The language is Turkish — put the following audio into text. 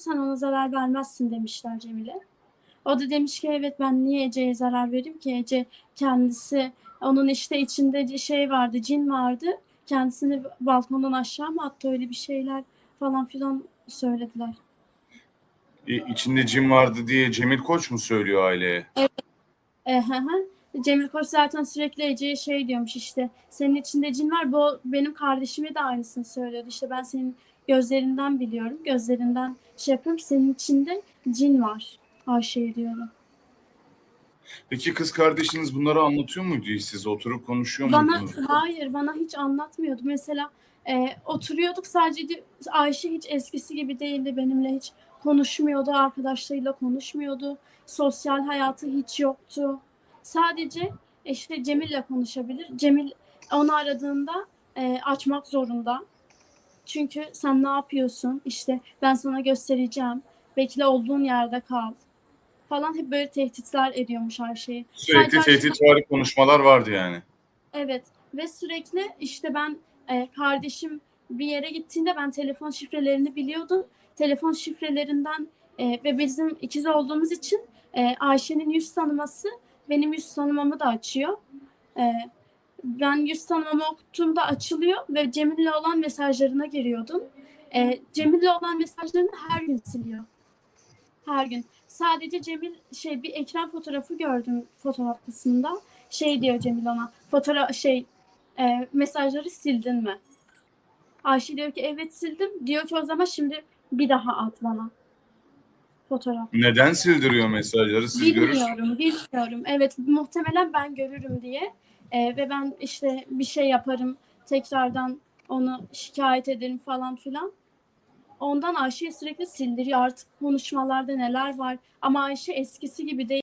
sen ona zarar vermezsin demişler Cemil'e. O da demiş ki evet ben niye Ece'ye zarar vereyim ki Ece kendisi onun işte içinde şey vardı cin vardı kendisini balkondan aşağı mı attı öyle bir şeyler falan filan söylediler. E, içinde cin vardı diye Cemil Koç mu söylüyor aileye? E, hı hı. Cemil Koç zaten sürekli Ece'ye şey diyormuş işte senin içinde cin var bu benim kardeşime de aynısını söylüyordu işte ben senin gözlerinden biliyorum gözlerinden şey yapıyorum senin içinde cin var Ayşe'ye diyorum. Peki kız kardeşiniz bunları anlatıyor muydu siz oturup konuşuyor Bana muydunuz? hayır bana hiç anlatmıyordu. Mesela e, oturuyorduk sadece Ayşe hiç eskisi gibi değildi benimle hiç konuşmuyordu arkadaşlarıyla konuşmuyordu. Sosyal hayatı hiç yoktu. Sadece işte Cemil'le konuşabilir. Cemil onu aradığında e, açmak zorunda. Çünkü sen ne yapıyorsun? İşte ben sana göstereceğim. Bekle olduğun yerde kal. Falan hep böyle tehditler ediyormuş Ayşe'ye. Sürekli Sadece tehditvari konuşmalar vardı yani. Evet ve sürekli işte ben e, kardeşim bir yere gittiğinde ben telefon şifrelerini biliyordum. Telefon şifrelerinden e, ve bizim ikiz olduğumuz için e, Ayşe'nin yüz tanıması benim yüz tanımamı da açıyor. E, ben yüz tanımamı okuttuğumda açılıyor ve Cemil'le olan mesajlarına giriyordum. E, Cemil'le olan mesajlarını her gün siliyor. Her gün. Sadece Cemil şey bir ekran fotoğrafı gördüm fotoğraf kısmında şey diyor Cemil ona fotoğraf şey e, mesajları sildin mi? Ayşe diyor ki evet sildim. Diyor ki o zaman şimdi bir daha at bana fotoğraf. Neden sildiriyor mesajları siz görürsünüz? Bilmiyorum, bilmiyorum. Evet muhtemelen ben görürüm diye E, ve ben işte bir şey yaparım tekrardan onu şikayet ederim falan filan. Ondan Ayşe'yi sürekli sildiriyor artık konuşmalarda neler var. Ama Ayşe eskisi gibi değil.